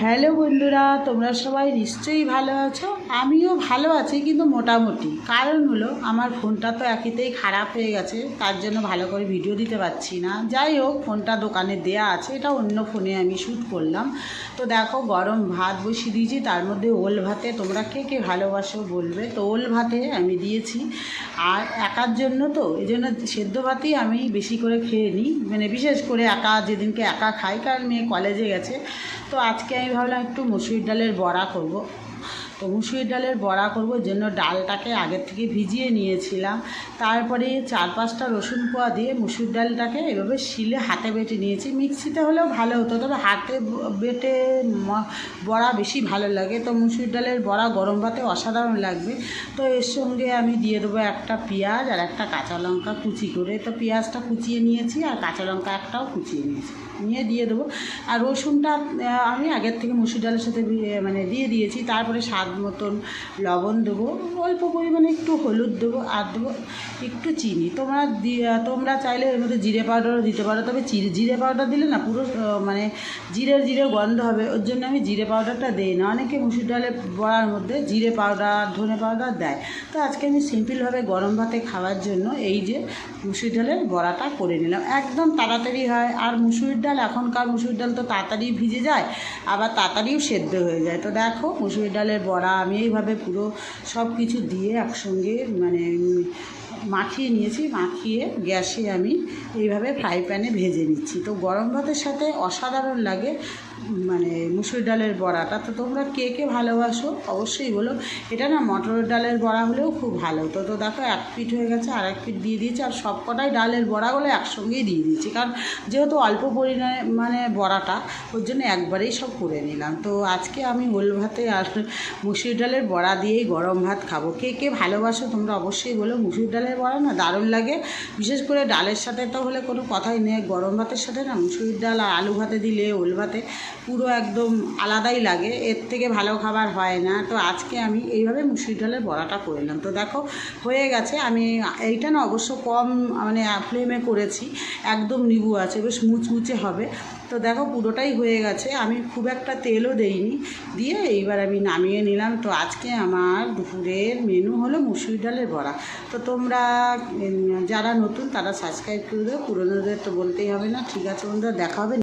Hello বন্ধুরা, তোমরা সবাই নিশ্চয়ই ভালো আছো? আমিও ভালো আছি, কিন্তু মোটামুটি। কারণ হলো, আমার ফোনটা তো একেতেই খারাপ হয়ে গেছে, তার জন্য ভালো করে ভিডিও দিতে পারছি না। যাই হোক, ফোনটা দোকানে দেয়া আছে, এটা অন্য ফোনে আমি শ্যুট করলাম। তো দেখো, গরম ভাত বসিয়ে দিয়েছি, তার মধ্যে ওল ভাতে তোমরা কে কে ভালোবাসো বলবে? তো ওল ভাতে আমি দিয়েছি। আর একার জন্য তো, এই জন্য সেদ্ধ ভাতেই আমি বেশি করে খেয়ে নিই মানে বিশেষ করে একা, যেদিনকে একা খাই, কারণ মেয়ে কলেজে গেছে তো আজকে আমি ভাবলাম একটু মসুর ডালের বড়া করব। তো মুসুরির ডালের বড়া করব জন্য ডালটাকে আগের থেকে ভিজিয়ে নিয়েছিলাম। তারপরে চার পাঁচটা রসুন পোয়া দিয়ে মুসুর ডালটাকে এভাবে শিলে হাতে বেটে নিয়েছি। মিক্সিতে হলেও ভালো হতো, তবে হাতে বেটে বড়া বেশি ভালো লাগে। তো মুসুর ডালের বড়া গরম ভাতে অসাধারণ লাগবে। তো এর সঙ্গে আমি দিয়ে দেবো একটা পেঁয়াজ আর একটা কাঁচা লঙ্কা কুচি করে। তো পেঁয়াজটা কুচিয়ে নিয়েছি আর কাঁচা লঙ্কা একটাও কুচিয়ে নিয়েছি। নিয়ে দিয়ে দেবো। আর রসুনটা আমি আগের থেকে মুসুর ডালের সাথে মানে দিয়ে দিয়েছি। তারপরে স্বাদ মতন লবণ দেবো, অল্প পরিমাণে একটু হলুদ দেবো, আর দেবো একটু চিনি। তোমরা তোমরা চাইলে এর মধ্যে জিরে পাউডারও দিতে পারো, তবে জিরে পাউডার দিলে না পুরো মানে জিরের জিরে গন্ধ হবে, ওর জন্য আমি জিরে পাউডারটা দিই না। অনেকে মুসুর ডালের বড়ার মধ্যে জিরে পাউডার, ধনে পাউডার দেয়। তো আজকে আমি সিম্পলভাবে গরম ভাতে খাওয়ার জন্য এই যে মুসুর ডালের বড়াটা করে নিলাম। একদম তাড়াতাড়ি হয়, আর মুসুর ডাল, এখনকার মুসুর ডাল তো তাড়াতাড়ি ভিজে যায়, আবার তাড়াতাড়িও সেদ্ধ হয়ে যায়। তো দেখো, মুসুর ডালের বড়া আমি এইভাবে পুরো সব কিছু দিয়ে একসঙ্গে মানে মাখিয়ে নিয়েছি, মাখিয়ে গ্যাসে আমি এইভাবে ফ্রাই প্যানে ভেজে নিচ্ছি। তো গরম ভাতের সাথে অসাধারণ লাগে মানে মুসুর ডালের বড়াটা। তো তোমরা কে কে ভালোবাসো অবশ্যই বলো। এটা না মটরের ডালের বড়া হলেও খুব ভালো। তো তো দেখো এক পিঠ হয়ে গেছে, আর এক পিঠ দিয়ে দিয়েছি, আর সব কটাই ডালের বড়াগুলো একসঙ্গেই দিয়ে দিয়েছি। কারণ যেহেতু অল্প পরিমাণে মানে বড়াটা, ওর জন্য একবারেই সব করে নিলাম। তো আজকে আমি ওল ভাতে আর মুসুর ডালের বড়া দিয়েই গরম ভাত খাব। কে কে ভালোবাসো তোমরা অবশ্যই বলো। মুসুর ডালের বড়া না, দারুণ লাগে। বিশেষ করে ডালের সাথে তো হলে কোনো কথাই নেই। গরম ভাতের সাথে না মুসুরির ডাল আর আলু ভাতে দিলে, ওল ভাতে পুরো একদম আলাদাই লাগে। এর থেকে ভালো খাবার হয় না। তো আজকে আমি এইভাবে মুসুরির ডালের বড়াটা করে নিলাম। তো দেখো, হয়ে গেছে। আমি এইটা না অবশ্য কম মানে ফ্লেমে করেছি। একদম নিবু আছে, বেশ মুচমুচে হবে। তো দেখো পুরোটাই হয়ে গেছে। আমি খুব একটা তেলও দেইনি। দিয়ে এইবার আমি নামিয়ে নিলাম। তো আজকে আমার দুপুরের মেনু হলো মুসুরি ডালের বড়া। তো তোমরা যারা নতুন তারা সাবস্ক্রাইব করে দেবে। পুরোনোদের তো বলতেই হবে না। ঠিক আছে বন্ধুরা, দেখা হবে